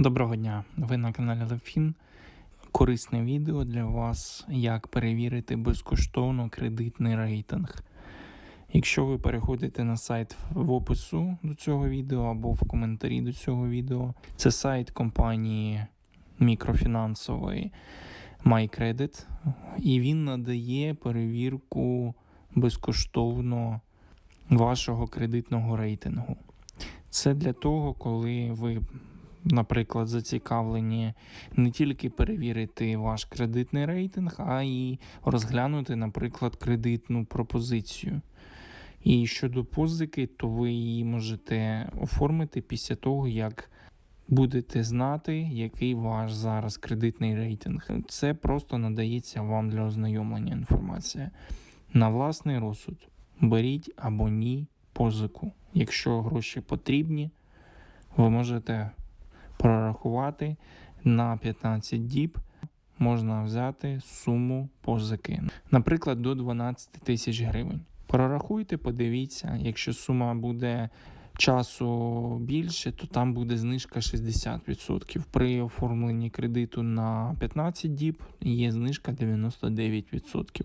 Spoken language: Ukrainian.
Доброго дня! Ви на каналі Левфін. Корисне відео для вас, як перевірити безкоштовно кредитний рейтинг. Якщо ви переходите на сайт в опису до цього відео або в коментарі до цього відео, це сайт компанії мікрофінансової MyCredit, і він надає перевірку безкоштовно вашого кредитного рейтингу. Це для того, коли ви наприклад, зацікавлені не тільки перевірити ваш кредитний рейтинг, а й розглянути, наприклад, кредитну пропозицію. І щодо позики, то ви її можете оформити після того, як будете знати, який ваш зараз кредитний рейтинг. Це просто надається вам для ознайомлення інформація. На власний розсуд беріть або ні позику. Якщо гроші потрібні, ви можете прорахувати на 15 діб можна взяти суму позики, наприклад, до 12 тисяч гривень. Прорахуйте, подивіться, якщо сума буде часу більше, то там буде знижка 60%. При оформленні кредиту на 15 діб є знижка 99%.